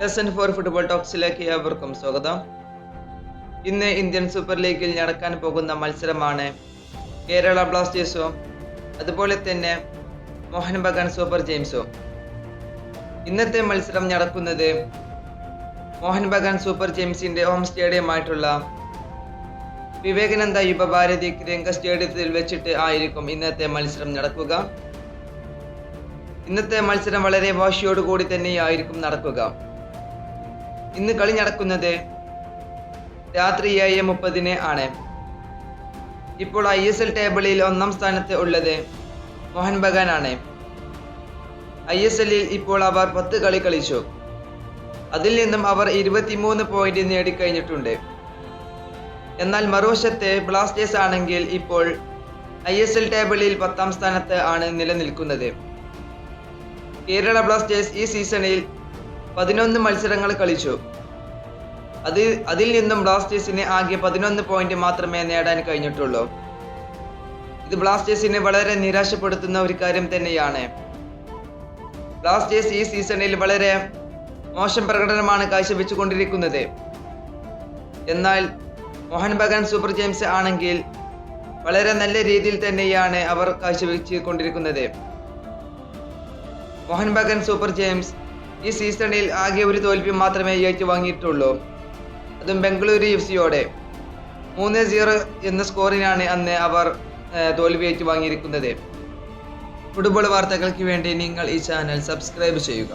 Lesson four football ടോക്സിലേക്ക് ഏവർക്കും സ്വാഗതം. ഇന്ന് ഇന്ത്യൻ സൂപ്പർ ലീഗിൽ നടക്കാൻ പോകുന്ന മത്സരമാണ് കേരള ബ്ലാസ്റ്റേഴ്സും അതുപോലെ തന്നെ മോഹൻ ബഗാൻ സൂപ്പർ ജെയിംസും ഇന്നത്തെ മത്സരം നടക്കുന്നത് മോഹൻ ബഗാൻ സൂപ്പർ ജെയിംസിന്റെ ഹോം സ്റ്റേഡിയമായിട്ടുള്ള വിവേകാനന്ദ യുവഭാരതി രംഗ സ്റ്റേഡിയത്തിൽ വെച്ചിട്ട് ആയിരിക്കും ഇന്നത്തെ മത്സരം നടക്കുക. ഇന്നത്തെ മത്സരം വളരെ വാശിയോടുകൂടി തന്നെയായിരിക്കും നടക്കുക. ഇന്ന് കളി നടക്കുന്നത് രാത്രി ഏഴ് മുപ്പതിന് ആണ്. ഇപ്പോൾ ഐ എസ് എൽ ടേബിളിൽ ഒന്നാം സ്ഥാനത്ത് ഉള്ളത് മോഹൻ ബഗാൻ ആണ്. ഐ എസ് എല്ലിൽ ഇപ്പോൾ അവർ പത്ത് കളി കളിച്ചു. അതിൽ നിന്നും അവർ ഇരുപത്തിമൂന്ന് പോയിന്റ് നേടിക്കഴിഞ്ഞിട്ടുണ്ട്. എന്നാൽ മറുവശത്ത് ബ്ലാസ്റ്റേഴ്സ് ആണെങ്കിൽ ഇപ്പോൾ ഐ എസ് എൽ ടേബിളിൽ പത്താം സ്ഥാനത്ത് ആണ് നിലനിൽക്കുന്നത്. കേരള ബ്ലാസ്റ്റേഴ്സ് ഈ സീസണിൽ പതിനൊന്ന് മത്സരങ്ങൾ കളിച്ചു. അത് അതിൽ നിന്നും ബ്ലാസ്റ്റേഴ്സിന് ആകെ പതിനൊന്ന് പോയിന്റ് മാത്രമേ നേടാൻ കഴിഞ്ഞിട്ടുള്ളൂ. ഇത് ബ്ലാസ്റ്റേഴ്സിനെ വളരെ നിരാശപ്പെടുത്തുന്ന ഒരു കാര്യം തന്നെയാണ്. ബ്ലാസ്റ്റേഴ്സ് ഈ സീസണിൽ വളരെ മോശം പ്രകടനമാണ് കാഴ്ചവെച്ചുകൊണ്ടിരിക്കുന്നത്. എന്നാൽ മോഹൻ ബഗാൻ സൂപ്പർ ജെയിംസ് ആണെങ്കിൽ വളരെ നല്ല രീതിയിൽ തന്നെയാണ് അവർ കാഴ്ചവെച്ചു കൊണ്ടിരിക്കുന്നത് മോഹൻ ബഗാൻ സൂപ്പർ ജെയിംസ് ഈ സീസണിൽ ആകെ ഒരു തോൽവി മാത്രമേ ഏറ്റുവാങ്ങിയിട്ടുള്ളൂ. അതും ബംഗളൂരു എഫ് സിയോടെ മൂന്ന് സീറോ എന്ന സ്കോറിനാണ് അന്ന് അവർ തോൽവി ഏറ്റുവാങ്ങിയിരിക്കുന്നത്. ഫുട്ബോൾ വാർത്തകൾക്ക് വേണ്ടി നിങ്ങൾ ഈ ചാനൽ സബ്സ്ക്രൈബ് ചെയ്യുക.